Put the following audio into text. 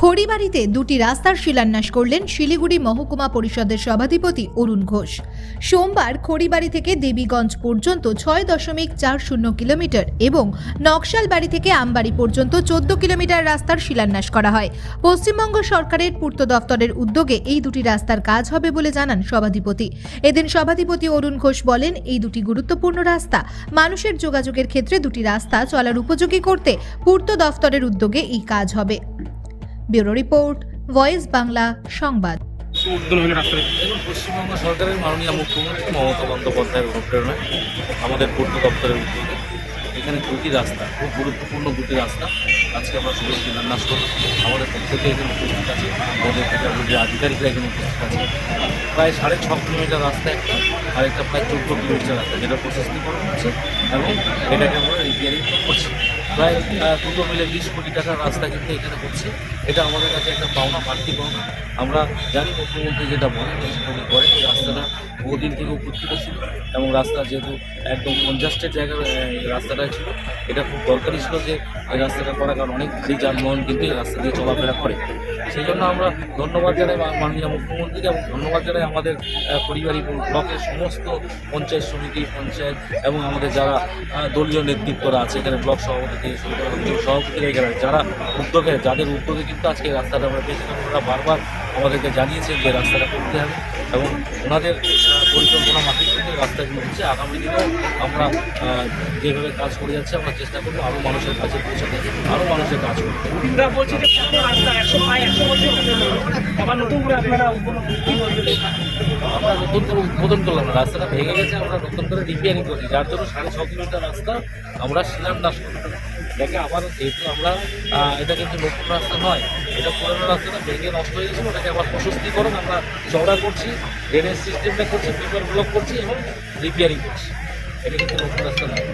খড়িবাড়িতে দুটি রাস্তার শিলান্যাস করলেন শিলিগুড়ি মহকুমা পরিষদের সভাধিপতি অরুণ ঘোষ। সোমবার খড়িবাড়ি থেকে দেবীগঞ্জ পর্যন্ত ছয় দশমিক চার শূন্য কিলোমিটার এবং নকশালবাড়ি থেকে আমবাড়ি পর্যন্ত চোদ্দ কিলোমিটার রাস্তার শিলান্যাস করা হয়। পশ্চিমবঙ্গ সরকারের পূর্ত দফতরের উদ্যোগে এই দুটি রাস্তার কাজ হবে বলে জানান সভাধিপতি। এদিন সভাধিপতি অরুণ ঘোষ বলেন, এই দুটি গুরুত্বপূর্ণ রাস্তা। মানুষের যোগাযোগের ক্ষেত্রে দুটি রাস্তা চলার উপযোগী করতে পূর্ত দফতরের উদ্যোগে এই কাজ হবে। ব্যুরো রিপোর্ট, ভয়েস বাংলা, সংবাদ। পশ্চিমবঙ্গ সরকারের মাননীয় মুখ্যমন্ত্রী মমতা বন্দ্যোপাধ্যায়ের অনুপ্রেরণায় আমাদের পূর্ত দপ্তরের উদ্যোগে এখানে দুটি রাস্তা, খুব গুরুত্বপূর্ণ দুটি রাস্তা আজকে আমরা শুভ শিলান্যাস করব আমাদের প্রত্যেকে এখানে উপস্থিত আছে আমাদের থেকে আধিকারিকরা এখানে উপস্থিত আছে, প্রায় সাড়ে ছ কিলোমিটার রাস্তা একটা আরেকটা প্রায় চোদ্দ কিলোমিটার রাস্তা, যেটা প্রশস্তিকরণ হচ্ছে এবং এটাকে আমরা রিপেয়ারিং করছি। প্রায় দুটো মিলে বিশ কোটি টাকার রাস্তা কিন্তু এখানে হচ্ছে। এটা আমাদের কাছে একটা পাওনা, বাড়তি পাওনা। আমরা জানি মুখ্যমন্ত্রী যেটা বলেন করে এই রাস্তাটা বহুদিন থেকে উপস্থিত ছিল এবং রাস্তা যেহেতু একদম কনজাস্টেড জায়গা রাস্তাটা ছিল। এটা খুব দরকারি ছিল যে এই রাস্তাটা করা, কারণ অনেক ভারী যানবাহন কিন্তু রাস্তা দিয়ে চলাফেরা করে। সেই জন্য আমরা ধন্যবাদ জানাই মাননীয় মুখ্যমন্ত্রীকে এবং ধন্যবাদ জানাই আমাদের পরিবারী ব্লকের সমস্ত পঞ্চায়েত সমিতি, পঞ্চায়েত এবং আমাদের যারা দলীয় নেতৃত্বরা আছে, এখানে ব্লক সভাপতি থেকে সভাপতিরা এখানে যারা উদ্যোগে, যাদের উদ্যোগে কিন্তু আজকে রাস্তাটা আমরা পেয়েছিলাম ওনারা বারবার আমাদেরকে জানিয়েছেন যে রাস্তাটা করতে হবে এবং ওনাদের পরিকল্পনা মাফিক কিন্তু রাস্তাগুলো হচ্ছে আগামী দিনেও আমরা যেভাবে কাজ করে যাচ্ছি, আমরা চেষ্টা করব আরও মানুষের কাছে পৌঁছাতে আরও মানুষের কাজ করব বলছি যে রাস্তা একশো একশো বছর আমরা নতুন করে উদ্বোধন করলাম না রাস্তাটা ভেঙে গেছে আমরা নতুন করে রিপেয়ারিং করছি যার জন্য সাড়ে ছ কিলোমিটার রাস্তা আমরা শিলান্যাস করলাম দেখে আবার যেহেতু আমরা এটা কিন্তু নতুন রাস্তা নয় এটা পুরোনো রাস্তাটা ভেঙে নষ্ট হয়ে গেছিল ওটাকে আবার প্রশস্তিকরণ আমরা চওড়া করছি ড্রেনেজ সিস্টেমটা করছি পেপার ব্লক করছি এবং রিপেয়ারিং করছি এটা কিন্তু নতুন রাস্তা নয়